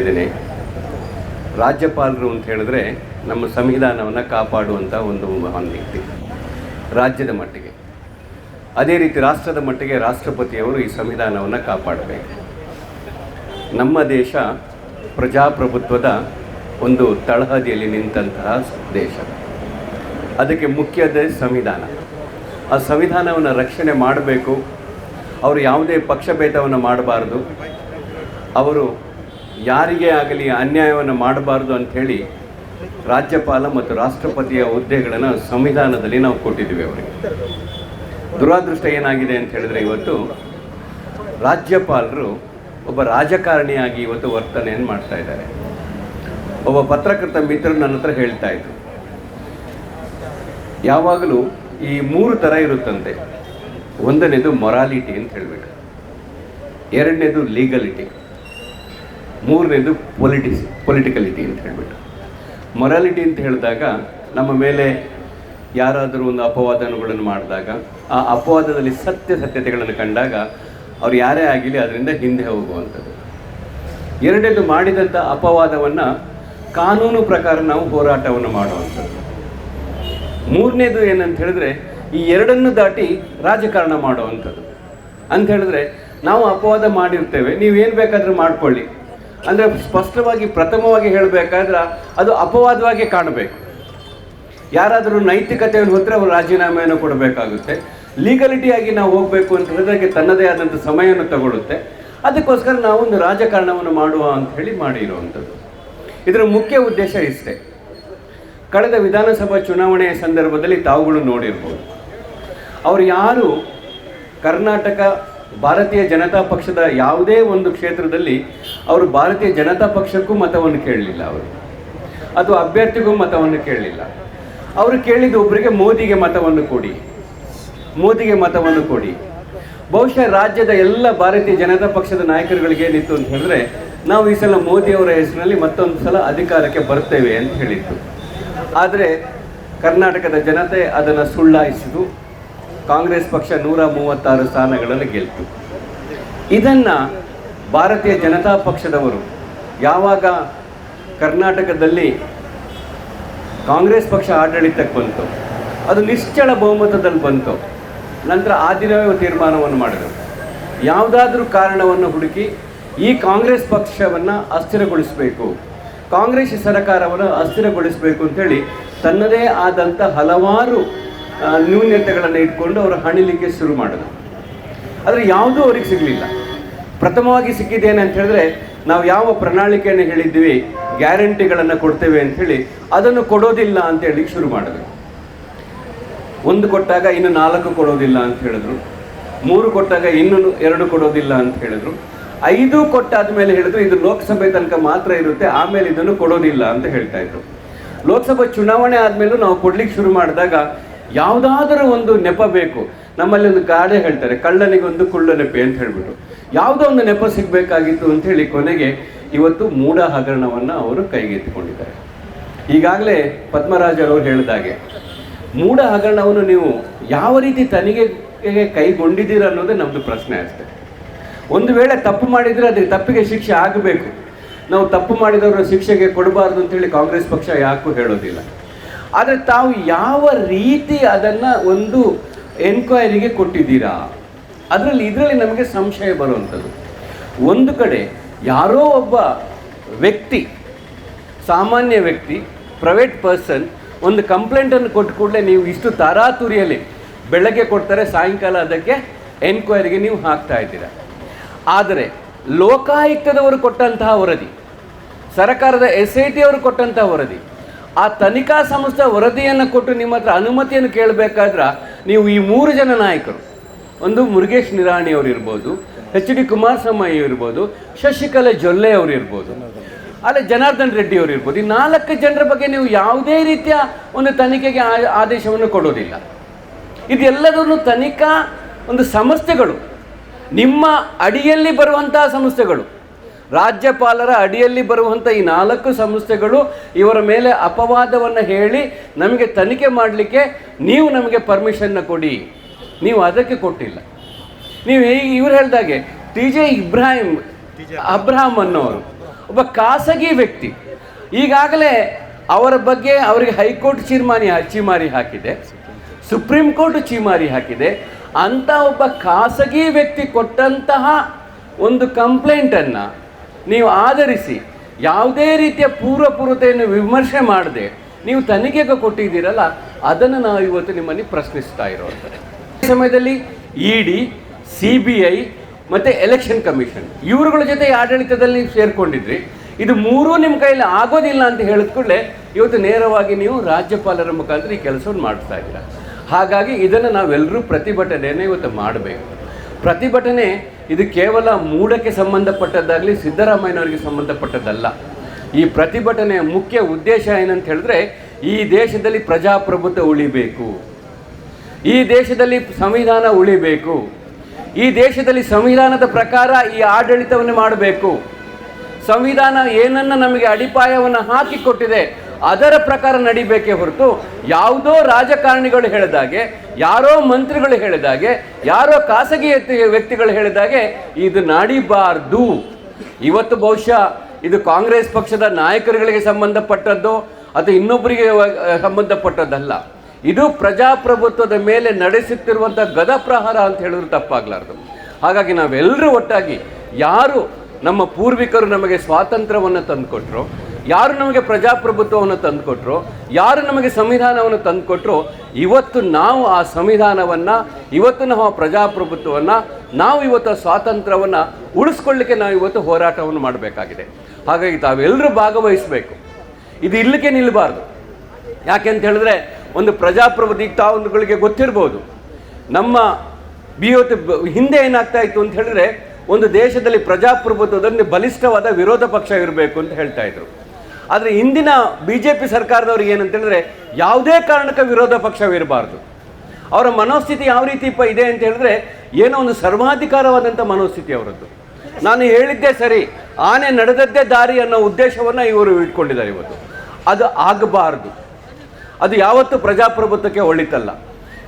ಇದ್ದೇನೆ. ರಾಜ್ಯಪಾಲರು ಅಂತ ಹೇಳಿದ್ರೆ ನಮ್ಮ ಸಂವಿಧಾನವನ್ನು ಕಾಪಾಡುವಂಥ ಒಂದು ಮಹಾನ್ ವ್ಯಕ್ತಿ. ರಾಜ್ಯದ ಮಟ್ಟಿಗೆ. ಅದೇ ರೀತಿ ರಾಷ್ಟ್ರದ ಮಟ್ಟಿಗೆ ರಾಷ್ಟ್ರಪತಿಯವರು ಈ ಸಂವಿಧಾನವನ್ನು ಕಾಪಾಡಬೇಕು. ನಮ್ಮ ದೇಶ ಪ್ರಜಾಪ್ರಭುತ್ವದ ಒಂದು ತಳಹದಿಯಲ್ಲಿ ನಿಂತಹ ದೇಶ. ಅದಕ್ಕೆ ಮುಖ್ಯದ ಸಂವಿಧಾನ. ಆ ಸಂವಿಧಾನವನ್ನು ರಕ್ಷಣೆ ಮಾಡಬೇಕು. ಅವರು ಯಾವುದೇ ಪಕ್ಷಭೇದವನ್ನು ಮಾಡಬಾರ್ದು. ಅವರು ಯಾರಿಗೇ ಆಗಲಿ ಅನ್ಯಾಯವನ್ನು ಮಾಡಬಾರ್ದು ಅಂಥೇಳಿ ರಾಜ್ಯಪಾಲ ಮತ್ತು ರಾಷ್ಟ್ರಪತಿಯ ಹುದ್ದೆಗಳನ್ನು ಸಂವಿಧಾನದಲ್ಲಿ ನಾವು ಕೊಟ್ಟಿದ್ದೀವಿ ಅವರಿಗೆ. ದುರಾದೃಷ್ಟ ಏನಾಗಿದೆ ಅಂತ ಹೇಳಿದ್ರೆ ಇವತ್ತು ರಾಜ್ಯಪಾಲರು ಒಬ್ಬ ರಾಜಕಾರಣಿಯಾಗಿ ಇವತ್ತು ವರ್ತನೆಯನ್ನು ಮಾಡ್ತಾ ಇದ್ದಾರೆ. ಒಬ್ಬ ಪತ್ರಕರ್ತ ಮಿತ್ರರು ನನ್ನ ಹತ್ರ ಹೇಳ್ತಾ ಇದ್ರು. ಯಾವಾಗಲೂ ಈ ಮೂರು ಥರ ಇರುತ್ತಂತೆ. ಒಂದನೇದು ಮೊರಾಲಿಟಿ ಅಂತ ಹೇಳ್ಬಿಟ್ಟು ಎರಡನೇದು ಲೀಗಲಿಟಿ ಮೂರನೇದು ಪೊಲಿಟಿಕ್ಸ್ ಪೊಲಿಟಿಕಲಿಟಿ ಅಂತ ಹೇಳಿಬಿಟ್ಟು. ಮೊರಾಲಿಟಿ ಅಂತ ಹೇಳಿದಾಗ ನಮ್ಮ ಮೇಲೆ ಯಾರಾದರೂ ಒಂದು ಅಪವಾದಗಳನ್ನು ಮಾಡಿದಾಗ, ಆ ಅಪವಾದದಲ್ಲಿ ಸತ್ಯ ಸತ್ಯತೆಗಳನ್ನು ಕಂಡಾಗ ಅವ್ರು ಯಾರೇ ಆಗಿರಲಿ ಅದರಿಂದ ಹಿಂದೆ ಹೋಗುವಂಥದ್ದು. ಎರಡನೇದು ಮಾಡಿದಂಥ ಅಪವಾದವನ್ನು ಕಾನೂನು ಪ್ರಕಾರ ನಾವು ಹೋರಾಟವನ್ನು ಮಾಡುವಂಥದ್ದು. ಮೂರನೇದು ಏನಂತ ಹೇಳಿದ್ರೆ ಈ ಎರಡನ್ನು ದಾಟಿ ರಾಜಕಾರಣ ಮಾಡುವಂಥದ್ದು. ಅಂತ ಹೇಳಿದ್ರೆ ನಾವು ಅಪವಾದ ಮಾಡಿರ್ತೇವೆ, ನೀವೇನು ಬೇಕಾದರೂ ಮಾಡ್ಕೊಳ್ಳಿ. ಅಂದರೆ ಸ್ಪಷ್ಟವಾಗಿ, ಪ್ರಥಮವಾಗಿ ಹೇಳಬೇಕಾದ್ರೆ ಅದು ಅಪವಾದವಾಗಿ ಕಾಣಬೇಕು. ಯಾರಾದರೂ ನೈತಿಕತೆಯನ್ನು ಹೊತ್ತರೆ ಅವರು ರಾಜೀನಾಮೆಯನ್ನು ಕೊಡಬೇಕಾಗುತ್ತೆ. ಲೀಗಲಿಟಿಯಾಗಿ ನಾವು ಹೋಗಬೇಕು ಅಂತ ಹೇಳಿದ್ರೆ ತನ್ನದೇ ಆದಂಥ ಸಮಯವನ್ನು ತಗೊಳ್ಳುತ್ತೆ ಅದಕ್ಕೋಸ್ಕರ ನಾವು ಒಂದು ರಾಜಕಾರಣವನ್ನು ಮಾಡುವ ಅಂತ ಹೇಳಿ ಮಾಡಿರುವಂಥದ್ದು. ಇದರ ಮುಖ್ಯ ಉದ್ದೇಶ ಇಷ್ಟೇ. ಕಳೆದ ವಿಧಾನಸಭಾ ಚುನಾವಣೆಯ ಸಂದರ್ಭದಲ್ಲಿ ತಾವುಗಳು ನೋಡಿರ್ಬೋದು. ಅವರು ಯಾರು ಕರ್ನಾಟಕ ಭಾರತೀಯ ಜನತಾ ಪಕ್ಷದ ಯಾವುದೇ ಒಂದು ಕ್ಷೇತ್ರದಲ್ಲಿ ಅವರು ಭಾರತೀಯ ಜನತಾ ಪಕ್ಷಕ್ಕೂ ಮತವನ್ನು ಕೇಳಲಿಲ್ಲ ಅವರು. ಅಥವಾ ಅಭ್ಯರ್ಥಿಗೂ ಮತವನ್ನು ಕೇಳಲಿಲ್ಲ. ಅವರು ಕೇಳಿದ್ದು ಒಬ್ಬರಿಗೆ ಮೋದಿಗೆ ಮತವನ್ನು ಕೊಡಿ. ಮೋದಿಗೆ ಮತವನ್ನು ಕೊಡಿ. ಬಹುಶಃ ರಾಜ್ಯದ ಎಲ್ಲ ಭಾರತೀಯ ಜನತಾ ಪಕ್ಷದ ನಾಯಕರುಗಳಿಗೆ ಏನಿತ್ತು ಅಂತ ಹೇಳಿದ್ರೆ, ನಾವು ಈ ಸಲ ಮೋದಿಯವರ ಹೆಸರಿನಲ್ಲಿ ಮತ್ತೊಂದು ಸಲ ಅಧಿಕಾರಕ್ಕೆ ಬರ್ತೇವೆ ಅಂತ ಹೇಳಿತ್ತು ಆದರೆ ಕರ್ನಾಟಕದ ಜನತೆ ಅದನ್ನು ಸುಳ್ಳಾಯಿಸಿದು ಕಾಂಗ್ರೆಸ್ ಪಕ್ಷ ನೂರ ಮೂವತ್ತಾರು ಸ್ಥಾನಗಳನ್ನು ಗೆಲ್ತು. ಇದನ್ನು ಭಾರತೀಯ ಜನತಾ ಪಕ್ಷದವರು ಯಾವಾಗ ಕರ್ನಾಟಕದಲ್ಲಿ ಕಾಂಗ್ರೆಸ್ ಪಕ್ಷ ಆಡಳಿತಕ್ಕೆ ಬಂತು, ಅದು ನಿಶ್ಚಳ ಬಹುಮತದಲ್ಲಿ ಬಂತು, ನಂತರ ಆ ದಿನವೇ ತೀರ್ಮಾನವನ್ನು ಮಾಡಿದರು. ಯಾವುದಾದ್ರೂ ಕಾರಣವನ್ನು ಹುಡುಕಿ ಈ ಕಾಂಗ್ರೆಸ್ ಪಕ್ಷವನ್ನು ಅಸ್ಥಿರಗೊಳಿಸಬೇಕು, ಕಾಂಗ್ರೆಸ್ ಸರ್ಕಾರವನ್ನು ಅಸ್ಥಿರಗೊಳಿಸಬೇಕು ಅಂತೇಳಿ ತನ್ನದೇ ಆದಂಥ ಹಲವಾರು ನ್ಯೂನ್ಯತೆಗಳನ್ನು ಇಟ್ಕೊಂಡು ಅವರು ಹಣಿಲಿಕ್ಕೆ ಶುರು ಮಾಡಿದ್ರು ಆದರೆ ಯಾವುದೂ ಅವ್ರಿಗೆ ಸಿಗಲಿಲ್ಲ. ಪ್ರಥಮವಾಗಿ ಸಿಕ್ಕಿದ್ದೇನೆ ಅಂತ ಹೇಳಿದ್ರೆ, ನಾವು ಯಾವ ಪ್ರಣಾಳಿಕೆಯನ್ನು ಹೇಳಿದ್ವಿ ಗ್ಯಾರಂಟಿಗಳನ್ನು ಕೊಡ್ತೇವೆ ಅಂತ ಹೇಳಿ ಅದನ್ನು ಕೊಡೋದಿಲ್ಲ ಅಂತ ಹೇಳಿ ಶುರು ಮಾಡಿದ್ರು. ಒಂದು ಕೊಟ್ಟಾಗ ಇನ್ನು ನಾಲ್ಕು ಕೊಡೋದಿಲ್ಲ ಅಂತ ಹೇಳಿದ್ರು. ಮೂರು ಕೊಟ್ಟಾಗ ಇನ್ನು ಎರಡು ಕೊಡೋದಿಲ್ಲ ಅಂತ ಹೇಳಿದ್ರು. ಐದು ಕೊಟ್ಟಾದ ಮೇಲೆ ಹೇಳಿದ್ರು, ಇದು ಲೋಕಸಭೆ ತನಕ ಮಾತ್ರ ಇರುತ್ತೆ, ಆಮೇಲೆ ಇದನ್ನು ಕೊಡೋದಿಲ್ಲ ಅಂತ ಹೇಳ್ತಾ ಇದ್ರು. ಲೋಕಸಭಾ ಚುನಾವಣೆ ಆದಮೇಲೂ ನಾವು ಕೊಡ್ಲಿಕ್ಕೆ ಶುರು ಮಾಡಿದಾಗ ಯಾವುದಾದರೂ ಒಂದು ನೆಪ ಬೇಕು. ನಮ್ಮಲ್ಲಿ ಒಂದು ಗಾದೆ ಹೇಳ್ತಾರೆ, ಕಳ್ಳನಿಗೊಂದು ಕುಳ್ಳ ನೆಪೆ ಅಂತ ಹೇಳ್ಬಿಟ್ಟು. ಯಾವುದೋ ಒಂದು ನೆಪ ಸಿಗಬೇಕಾಗಿತ್ತು ಅಂತ ಹೇಳಿ ಕೊನೆಗೆ ಇವತ್ತು ಮೂಢ ಹಗರಣವನ್ನು ಅವರು ಕೈಗೆತ್ತಿಕೊಂಡಿದ್ದಾರೆ ಈಗಾಗಲೇ ಪದ್ಮರಾಜರು ಅವರು ಹೇಳಿದಾಗೆ ಮೂಢ ಹಗರಣವನ್ನು ನೀವು ಯಾವ ರೀತಿ ತನಿಖೆಗೆ ಕೈಗೊಂಡಿದ್ದೀರ ಅನ್ನೋದೇ ನಮ್ಮದು ಪ್ರಶ್ನೆ ಅಷ್ಟೇ. ಒಂದು ವೇಳೆ ತಪ್ಪು ಮಾಡಿದರೆ ಅದಕ್ಕೆ ತಪ್ಪಿಗೆ ಶಿಕ್ಷೆ ಆಗಬೇಕು. ನಾವು ತಪ್ಪು ಮಾಡಿದವರ ಶಿಕ್ಷೆಗೆ ಕೊಡಬಾರ್ದು ಅಂತೇಳಿ ಕಾಂಗ್ರೆಸ್ ಪಕ್ಷ ಯಾಕೂ ಹೇಳೋದಿಲ್ಲ. ಆದರೆ ತಾವು ಯಾವ ರೀತಿ ಅದನ್ನು ಒಂದು ಎನ್ಕ್ವೈರಿಗೆ ಕೊಟ್ಟಿದ್ದೀರಾ? ಅದರಲ್ಲಿ, ಇದರಲ್ಲಿ ನಮಗೆ ಸಂಶಯ ಬರುವಂಥದ್ದು. ಒಂದು ಕಡೆ ಯಾರೋ ಒಬ್ಬ ವ್ಯಕ್ತಿ, ಸಾಮಾನ್ಯ ವ್ಯಕ್ತಿ ಪ್ರೈವೇಟ್ ಪರ್ಸನ್ ಒಂದು ಕಂಪ್ಲೇಂಟನ್ನು ಕೊಟ್ಟು ಕೂಡಲೇ ನೀವು ಇಷ್ಟು ತಾರಾತುರಿಯಲ್ಲಿ ಬೆಳಗ್ಗೆ ಕೊಡ್ತಾರೆ, ಸಾಯಂಕಾಲ ಅದಕ್ಕೆ ಎನ್ಕ್ವೈರಿಗೆ ನೀವು ಹಾಕ್ತಾ ಇದ್ದೀರಾ. ಆದರೆ, ಲೋಕಾಯುಕ್ತದವರು ಕೊಟ್ಟಂತಹ ವರದಿ, ಸರ್ಕಾರದ ಎಸ್ ಐ ಟಿ ಅವರು ಕೊಟ್ಟಂತಹ ವರದಿ ಆ ತನಿಖಾ ಸಂಸ್ಥೆ ವರದಿಯನ್ನು ಕೊಟ್ಟು ನಿಮ್ಮ ಹತ್ರ ಅನುಮತಿಯನ್ನು ಕೇಳಬೇಕಾದ್ರೆ ನೀವು ಈ ಮೂರು ಜನ ನಾಯಕರು, ಒಂದು ಮುರುಗೇಶ್ ನಿರಾಣಿ ಅವರು ಇರ್ಬೋದು, ಎಚ್ ಡಿ ಕುಮಾರಸ್ವಾಮಿ ಇರ್ಬೋದು, ಶಶಿಕಲಾ ಜೊಲ್ಲೆ ಅವರು ಇರ್ಬೋದು, ಅಲ್ಲ ಜನಾರ್ದನ್ ರೆಡ್ಡಿ ಅವರು ಇರ್ಬೋದು, ಈ ನಾಲ್ಕು ಜನರ ಬಗ್ಗೆ ನೀವು ಯಾವುದೇ ರೀತಿಯ ಒಂದು ತನಿಖೆಗೆ ಆದೇಶವನ್ನು ಕೊಡೋದಿಲ್ಲ. ಇದೆಲ್ಲದನ್ನು ತನಿಖಾ ಒಂದು ಸಂಸ್ಥೆಗಳು, ನಿಮ್ಮ ಅಡಿಯಲ್ಲಿ ಬರುವಂತಹ ಸಂಸ್ಥೆಗಳು ರಾಜ್ಯಪಾಲರ ಅಡಿಯಲ್ಲಿ ಬರುವಂಥ ಈ ನಾಲ್ಕು ಸಂಸ್ಥೆಗಳು ಇವರ ಮೇಲೆ ಅಪವಾದವನ್ನು ಹೇಳಿ ನಮಗೆ ತನಿಖೆ ಮಾಡಲಿಕ್ಕೆ ನೀವು ನಮಗೆ ಪರ್ಮಿಷನ್ನ ಕೊಡಿ. ನೀವು ಅದಕ್ಕೆ ಕೊಟ್ಟಿಲ್ಲ. ನೀವು ಹೇಗೆ ಇವ್ರು ಹೇಳಿದಾಗೆ, ಟಿ ಜೆ ಇಬ್ರಾಹಿಂ, ಅಬ್ರಾಹಂ ಅನ್ನೋರು, ಒಬ್ಬ ಖಾಸಗಿ ವ್ಯಕ್ತಿ. ಈಗಾಗಲೇ ಅವರ ಬಗ್ಗೆ ಅವರಿಗೆ ಹೈಕೋರ್ಟ್ ಚೀರ್ಮಾನಿ ಚೀಮಾರಿ ಹಾಕಿದೆ. ಸುಪ್ರೀಂ ಕೋರ್ಟ್ ಚೀಮಾರಿ ಹಾಕಿದೆ. ಅಂತ ಒಬ್ಬ ಖಾಸಗಿ ವ್ಯಕ್ತಿ ಕೊಟ್ಟಂತಹ ಒಂದು ಕಂಪ್ಲೇಂಟನ್ನು ನೀವು ಆಧರಿಸಿ ಯಾವುದೇ ರೀತಿಯ ಪೂರ್ವಪೂರ್ವತೆಯನ್ನು ವಿಮರ್ಶೆ ಮಾಡದೆ ನೀವು ತನಿಖೆಗೆ ಕೊಟ್ಟಿದ್ದೀರಲ್ಲ, ಅದನ್ನು ನಾವು ಇವತ್ತು ನಿಮ್ಮಲ್ಲಿ ಪ್ರಶ್ನಿಸ್ತಾ ಇರೋದು. ಈ ಸಮಯದಲ್ಲಿ E D C B I ಮತ್ತು ಎಲೆಕ್ಷನ್ ಕಮಿಷನ್ ಇವರುಗಳ ಜೊತೆ ಆಡಳಿತದಲ್ಲಿ ಸೇರಿಕೊಂಡಿದ್ರಿ. ಇದು ಮೂರೂ ನಿಮ್ಮ ಕೈಯಲ್ಲಿ ಆಗೋದಿಲ್ಲ ಅಂತ ಹೇಳಿದ ಕೂಡಲೇ ಇವತ್ತು ನೇರವಾಗಿ ನೀವು ರಾಜ್ಯಪಾಲರ ಮುಖಾಂತರ ಈ ಕೆಲಸವನ್ನು ಮಾಡ್ತಾ ಇದ್ದೀರ. ಹಾಗಾಗಿ ಇದನ್ನು ನಾವೆಲ್ಲರೂ ಪ್ರತಿಭಟನೆಯನ್ನು ಇವತ್ತು ಮಾಡಬೇಕು. ಪ್ರತಿಭಟನೆ ಇದು ಕೇವಲ ಮೂಡಕ್ಕೆ ಸಂಬಂಧಪಟ್ಟದ್ದಾಗಲಿ ಸಿದ್ದರಾಮಯ್ಯನವರಿಗೆ ಸಂಬಂಧಪಟ್ಟದ್ದಲ್ಲ. ಈ ಪ್ರತಿಭಟನೆಯ ಮುಖ್ಯ ಉದ್ದೇಶ ಏನಂತ ಹೇಳಿದ್ರೆ ಈ ದೇಶದಲ್ಲಿ ಪ್ರಜಾಪ್ರಭುತ್ವ ಉಳಿಬೇಕು. ಈ ದೇಶದಲ್ಲಿ ಸಂವಿಧಾನ ಉಳಿಬೇಕು. ಈ ದೇಶದಲ್ಲಿ ಸಂವಿಧಾನದ ಪ್ರಕಾರ ಈ ಆಡಳಿತವನ್ನು ಮಾಡಬೇಕು. ಸಂವಿಧಾನ ಏನನ್ನ ನಮಗೆ ಅಡಿಪಾಯವನ್ನು ಹಾಕಿಕೊಟ್ಟಿದೆ ಅದರ ಪ್ರಕಾರ ನಡಿಬೇಕೇ ಹೊರತು ಯಾವುದೋ ರಾಜಕಾರಣಿಗಳು ಹೇಳಿದಾಗೆ, ಯಾರೋ ಮಂತ್ರಿಗಳು ಹೇಳಿದಾಗೆ, ಯಾರೋ ಖಾಸಗಿ ವ್ಯಕ್ತಿ- ವ್ಯಕ್ತಿಗಳು ಹೇಳಿದಾಗೆ ಇದು ನಡಿಬಾರ್ದು. ಇವತ್ತು ಬಹುಶಃ ಇದು ಕಾಂಗ್ರೆಸ್ ಪಕ್ಷದ ನಾಯಕರುಗಳಿಗೆ ಸಂಬಂಧಪಟ್ಟದ್ದು ಅಥವಾ ಇನ್ನೊಬ್ಬರಿಗೆ ಸಂಬಂಧಪಟ್ಟದ್ದಲ್ಲ. ಇದು ಪ್ರಜಾಪ್ರಭುತ್ವದ ಮೇಲೆ ನಡೆಸುತ್ತಿರುವಂಥ ಗದಪ್ರಹಾರ ಅಂತ ಹೇಳಿದ್ರು ತಪ್ಪಾಗಲಾರ್ದು. ಹಾಗಾಗಿ ನಾವೆಲ್ಲರೂ ಒಟ್ಟಾಗಿ ಯಾರು ನಮ್ಮ ಪೂರ್ವಿಕರು ನಮಗೆ ಸ್ವಾತಂತ್ರ್ಯವನ್ನು ತಂದುಕೊಟ್ರು ಯಾರು ನಮಗೆ ಪ್ರಜಾಪ್ರಭುತ್ವವನ್ನು ತಂದುಕೊಟ್ರು, ಯಾರು ನಮಗೆ ಸಂವಿಧಾನವನ್ನು ತಂದುಕೊಟ್ರು, ಇವತ್ತು ನಾವು ಆ ಸಂವಿಧಾನವನ್ನು, ಇವತ್ತು ನಾವು ಆ ಪ್ರಜಾಪ್ರಭುತ್ವವನ್ನು, ನಾವು ಇವತ್ತು ಸ್ವಾತಂತ್ರ್ಯವನ್ನು ಉಳಿಸ್ಕೊಳ್ಳಿಕ್ಕೆ ನಾವು ಇವತ್ತು ಹೋರಾಟವನ್ನು ಮಾಡಬೇಕಾಗಿದೆ. ಹಾಗಾಗಿ ತಾವೆಲ್ಲರೂ ಭಾಗವಹಿಸಬೇಕು. ಇದು ಇಲ್ಲಿಗೆ ನಿಲ್ಲಬಾರ್ದು. ಯಾಕೆ ಅಂತ ಹೇಳಿದ್ರೆ, ಒಂದು ಪ್ರಜಾಪ್ರಭುತ್ವ ತಾವುಗಳಿಗೆ ಗೊತ್ತಿರ್ಬೋದು. ನಮ್ಮ ಬಿಯೋತ್ ಹಿಂದೆ ಏನಾಗ್ತಾ ಇತ್ತು ಅಂತ ಹೇಳಿದ್ರೆ, ಒಂದು ದೇಶದಲ್ಲಿ ಪ್ರಜಾಪ್ರಭುತ್ವದಲ್ಲಿ ಬಲಿಷ್ಠವಾದ ವಿರೋಧ ಪಕ್ಷ ಇರಬೇಕು ಅಂತ ಹೇಳ್ತಾ ಇದ್ರು. ಆದರೆ ಇಂದಿನ ಬಿ ಜೆ ಪಿ ಸರ್ಕಾರದವ್ರಿಗೆ ಏನಂತ ಹೇಳಿದ್ರೆ ಯಾವುದೇ ಕಾರಣಕ್ಕೆ ವಿರೋಧ ಪಕ್ಷವಿರಬಾರ್ದು. ಅವರ ಮನೋಸ್ಥಿತಿ ಯಾವ ರೀತಿ ಪ ಇದೆ ಅಂತ ಹೇಳಿದ್ರೆ ಏನೋ ಒಂದು ಸರ್ವಾಧಿಕಾರವಾದಂಥ ಮನೋಸ್ಥಿತಿ ಅವರದ್ದು. ನಾನು ಹೇಳಿದ್ದೆ ಸರಿ, ಆನೆ ನಡೆದದ್ದೇ ದಾರಿ ಅನ್ನೋ ಉದ್ದೇಶವನ್ನು ಇವರು ಇಟ್ಕೊಂಡಿದ್ದಾರೆ ಇವತ್ತು. ಅದು ಆಗಬಾರ್ದು. ಅದು ಯಾವತ್ತೂ ಪ್ರಜಾಪ್ರಭುತ್ವಕ್ಕೆ ಒಳಿತಲ್ಲ.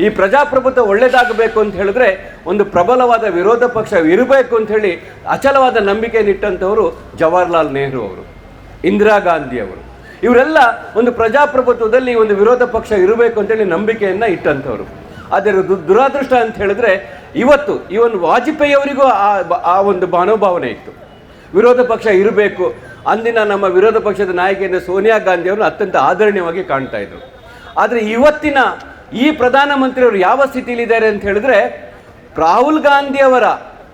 ಈ ಪ್ರಜಾಪ್ರಭುತ್ವ ಒಳ್ಳೇದಾಗಬೇಕು ಅಂತ ಹೇಳಿದ್ರೆ ಒಂದು ಪ್ರಬಲವಾದ ವಿರೋಧ ಪಕ್ಷ ಇರಬೇಕು ಅಂತ ಹೇಳಿ ಅಚಲವಾದ ನಂಬಿಕೆಯನ್ನಿಟ್ಟಂಥವರು ಜವಾಹರ್ಲಾಲ್ ನೆಹರು ಅವರು. ಇಂದಿರಾ ಗಾಂಧಿಯವರು ಇವರೆಲ್ಲ ಒಂದು ಪ್ರಜಾಪ್ರಭುತ್ವದಲ್ಲಿ ಒಂದು ವಿರೋಧ ಪಕ್ಷ ಇರಬೇಕು ಅಂತೇಳಿ ನಂಬಿಕೆಯನ್ನು ಇಟ್ಟಂಥವ್ರು. ಆದರೆ ದುರಾದೃಷ್ಟ ಅಂತ ಹೇಳಿದ್ರೆ ಇವತ್ತು ಇವನ್ ವಾಜಪೇಯಿ ಅವರಿಗೂ ಆ ಒಂದು ಮನೋಭಾವನೆ ಇತ್ತು. ವಿರೋಧ ಪಕ್ಷ ಇರಬೇಕು. ಅಂದಿನ ನಮ್ಮ ವಿರೋಧ ಪಕ್ಷದ ನಾಯಕಿಯಿಂದ ಸೋನಿಯಾ ಗಾಂಧಿ ಅತ್ಯಂತ ಆದರಣೀಯವಾಗಿ ಕಾಣ್ತಾ ಇದ್ರು. ಆದರೆ ಇವತ್ತಿನ ಈ ಪ್ರಧಾನಮಂತ್ರಿಯವರು ಯಾವ ಸ್ಥಿತಿಲಿದ್ದಾರೆ ಅಂತ ಹೇಳಿದ್ರೆ ರಾಹುಲ್ ಗಾಂಧಿ ಅವರ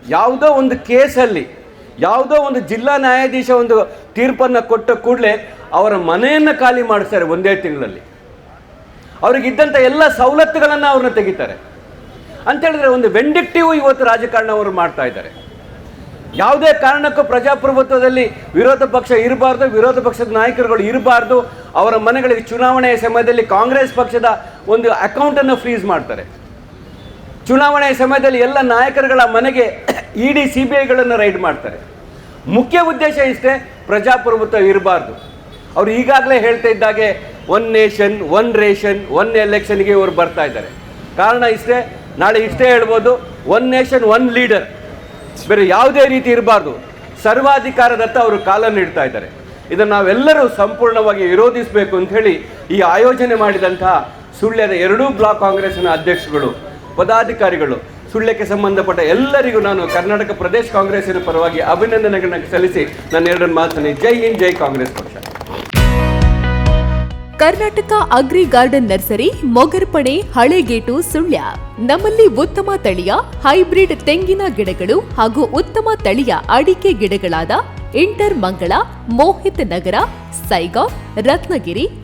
ಯಾವುದೋ ಒಂದು ಕೇಸಲ್ಲಿ ಯಾವುದೋ ಒಂದು ಜಿಲ್ಲಾ ನ್ಯಾಯಾಧೀಶ ಒಂದು ತೀರ್ಪನ್ನು ಕೊಟ್ಟ ಕೂಡಲೇ ಅವರ ಮನೆಯನ್ನು ಖಾಲಿ ಮಾಡಿಸ್ತಾರೆ ಒಂದೇ ತಿಂಗಳಲ್ಲಿ. ಅವರಿಗಿದ್ದಂಥ ಎಲ್ಲ ಸವಲತ್ತುಗಳನ್ನು ಅವ್ರನ್ನ ತೆಗಿತಾರೆ. ಅಂತ ಹೇಳಿದ್ರೆ ಒಂದು ವೆಂಡಿಕ್ಟಿವ್ ಇವತ್ತು ರಾಜಕಾರಣ ಅವರು ಮಾಡ್ತಾ ಇದ್ದಾರೆ. ಯಾವುದೇ ಕಾರಣಕ್ಕೂ ಪ್ರಜಾಪ್ರಭುತ್ವದಲ್ಲಿ ವಿರೋಧ ಪಕ್ಷ ಇರಬಾರ್ದು, ವಿರೋಧ ಪಕ್ಷದ ನಾಯಕರುಗಳು ಇರಬಾರ್ದು, ಅವರ ಮನೆಗಳಿಗೆ ಚುನಾವಣೆಯ ಸಮಯದಲ್ಲಿ ಕಾಂಗ್ರೆಸ್ ಪಕ್ಷದ ಒಂದು ಅಕೌಂಟನ್ನು ಫ್ರೀಸ್ ಮಾಡ್ತಾರೆ. ಚುನಾವಣೆಯ ಸಮಯದಲ್ಲಿ ಎಲ್ಲ ನಾಯಕರುಗಳ ಮನೆಗೆ ಇ ಡಿ ಸಿ ಬಿ ಐಗಳನ್ನು ರೈಡ್ ಮಾಡ್ತಾರೆ. ಮುಖ್ಯ ಉದ್ದೇಶ ಇಷ್ಟೇ, ಪ್ರಜಾಪ್ರಭುತ್ವ ಇರಬಾರ್ದು. ಅವರು ಈಗಾಗಲೇ ಹೇಳ್ತಾ ಇದ್ದಾಗೆ one nation one ration one ಎಲೆಕ್ಷನ್ಗೆ ಇವರು ಬರ್ತಾ ಇದ್ದಾರೆ. ಕಾರಣ ಇಷ್ಟೇ, ನಾಳೆ ಇಷ್ಟೇ ಹೇಳ್ಬೋದು ಒನ್ ನೇಷನ್ ಒನ್ ಲೀಡರ್ ಬೇರೆ ಯಾವುದೇ ರೀತಿ ಇರಬಾರ್ದು. ಸರ್ವಾಧಿಕಾರದತ್ತ ಅವರು ಕಾಲನ್ನು ಇಡ್ತಾ ಇದ್ದಾರೆ. ಇದನ್ನು ನಾವೆಲ್ಲರೂ ಸಂಪೂರ್ಣವಾಗಿ ವಿರೋಧಿಸಬೇಕು ಅಂತ ಹೇಳಿ ಈ ಆಯೋಜನೆ ಮಾಡಿದಂತಹ ಸುಳ್ಯದ ಎರಡೂ ಬ್ಲಾಕ್ ಕಾಂಗ್ರೆಸ್ನ ಅಧ್ಯಕ್ಷಗಳು ಪದಾಧಿಕಾರಿಗಳು, ಸುಳ್ಯಕ್ಕೆ ಸಂಬಂಧಪಟ್ಟ ಎಲ್ಲರಿಗೂ ನಾನು ಕರ್ನಾಟಕ ಪ್ರದೇಶ ಕಾಂಗ್ರೆಸ್ಸಿನ ಪರವಾಗಿ ಅಭಿನಂದನೆಗಳನ್ನ ಸಲ್ಲಿಸಿ ನನ್ನ ಎರಡನ್ನು ಮಾತನ್ನು ಜೈ ಹಿಂದ್, ಜೈ ಕಾಂಗ್ರೆಸ್ ಪಕ್ಷ. Karnataka agri garden nursery Mogarpane Halegate, Sullia. ನಮ್ಮಲ್ಲಿ ಉತ್ತಮ ತಳಿಯ, ಹೈಬ್ರಿಡ್ ತೆಂಗಿನ ಗಿಡಗಳು ಹಾಗೂ ಉತ್ತಮ ತಳಿಯ ಅಡಿಕೆ ಗಿಡಗಳಾದ ಇಂಟರ್ ಮಂಗಳ, ಮೋಹಿತ್ ನಗರ ಸೈಗಾಂವ್ ರತ್ನಗಿರಿ